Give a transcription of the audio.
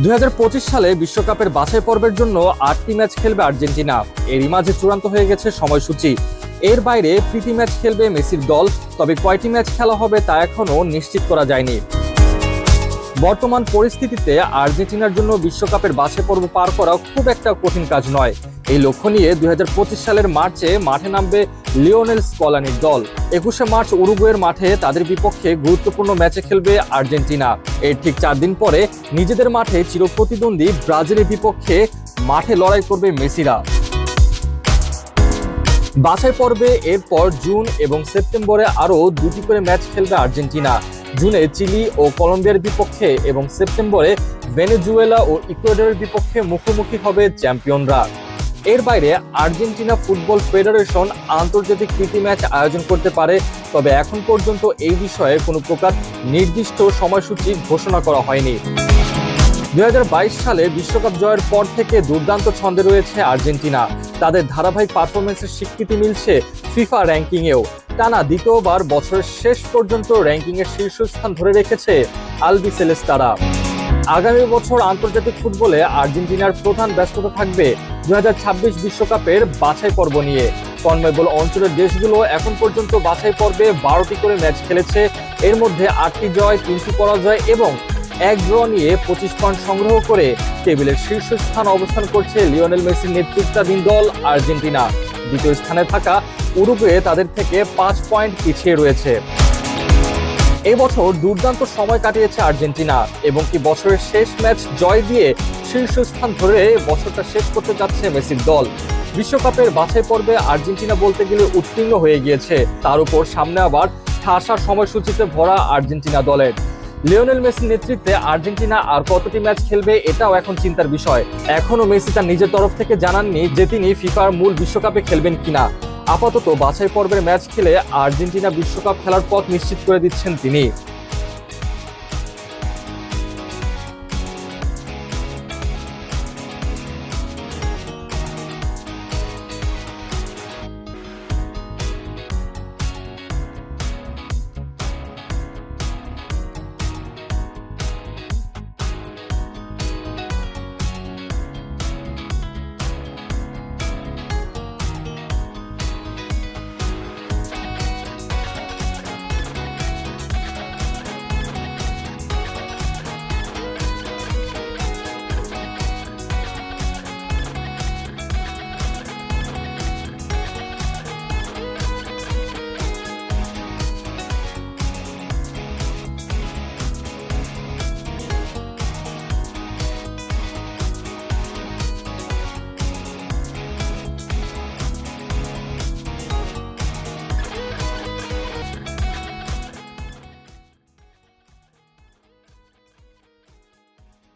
দুই সালে বিশ্বকাপের বাছাই পর্বের জন্য আটটি ম্যাচ খেলবে আর্জেন্টিনা। এরই মাঝে চূড়ান্ত হয়ে গেছে সময়সূচি। এর বাইরে প্রীতি ম্যাচ খেলবে মেসির দল, তবে কয়টি ম্যাচ খেলা হবে তা এখনও নিশ্চিত করা যায়নি। বর্তমান পরিস্থিতিতে আর্জেন্টিনার জন্য বিশ্বকাপের বাছাই পর্ব পার করা খুব একটা কঠিন কাজ নয়। এই লক্ষ্য নিয়ে দুই হাজার পঁচিশ সালের মার্চে মাঠে নামবে লিওনেল স্কলানির দল। একুশে মার্চ উরুগুয়ের মাঠে তাদের বিপক্ষে গুরুত্বপূর্ণ ম্যাচে খেলবে আর্জেন্টিনা। এর ঠিক চার দিন পরে নিজেদের মাঠে চিরপ্রতিদ্বন্দ্বী ব্রাজিলের বিপক্ষে মাঠে লড়াই করবে মেসিরা। বাছাই পর্বে এরপর জুন এবং সেপ্টেম্বরে আরও দুটি করে ম্যাচ খেলবে আর্জেন্টিনা। জুনে চিলি ও কলম্বিয়ার বিপক্ষে এবং সেপ্টেম্বরে ভেনেজুয়েলা ও ইকুয়েডরের বিপক্ষে মুখোমুখি হবে চ্যাম্পিয়নরা। এর বাইরে আর্জেন্টিনা ফুটবল ফেডারেশন আন্তর্জাতিক প্রীতি ম্যাচ আয়োজন করতে পারে, তবে এখন পর্যন্ত এই বিষয়ে কোনো প্রকার নির্দিষ্ট সময়সূচি ঘোষণা করা হয়নি। দু হাজার বাইশ সালে বিশ্বকাপ জয়ের পর থেকে দুর্দান্ত ছন্দে রয়েছে আর্জেন্টিনা। তাদের ধারাবাহিক পারফরমেন্সের স্বীকৃতি মিলছে ফিফা র্যাঙ্কিংয়েও। টানা দ্বিতীয়বার বছরের শেষ পর্যন্ত র্যাঙ্কিংয়ের শীর্ষস্থান ধরে রেখেছে আলবি সেলেস্তারা। আগামী বছর আন্তর্জাতিক ফুটবলে আর্জেন্টিনার প্রধান ব্যস্ততা থাকবে দু ছাব্বিশ বিশ্বকাপের বাছাই পর্ব নিয়ে। কনমেবল অঞ্চলের দেশগুলো এখন পর্যন্ত বাছাই পর্বে বারোটি করে ম্যাচ খেলেছে। এর মধ্যে আটটি জয়, তিনটি পরাজয় এবং এক ড্র নিয়ে পঁচিশ পয়েন্ট সংগ্রহ করে টেবিলের শীর্ষস্থান অবস্থান করছে লিওনেল মেসির নেতৃত্বাধীন দল আর্জেন্টিনা। দ্বিতীয় স্থানে থাকা উরুগুয়ে তাদের থেকে পাঁচ পয়েন্ট পিছিয়ে রয়েছে। এবছর দুর্দান্ত সময় কাটিয়েছে আর্জেন্টিনা এবং কি বছরের শেষ ম্যাচ জয় দিয়ে শীর্ষস্থান ধরে বছরটা শেষ করতে যাচ্ছে মেসির দল। বিশ্বকাপের বাছাই পর্বে আর্জেন্টিনা বলতে গেলে উত্তীর্ণ হয়ে গিয়েছে। তার উপর সামনে আবার ঠাসা সময়সূচিতে ভরা আর্জেন্টিনা দলের। লিওনেল মেসির নেতৃত্বে আর্জেন্টিনা আর কতটি ম্যাচ খেলবে এটাও এখন চিন্তার বিষয়। এখনও মেসি তার নিজের তরফ থেকে জানাননি যে তিনি ফিফার মূল বিশ্বকাপে খেলবেন কিনা। আপাতত বাছাই পর্বের ম্যাচ খেলে আর্জেন্টিনা বিশ্বকাপ খেলার পথ নিশ্চিত করে দিচ্ছেন তিনি।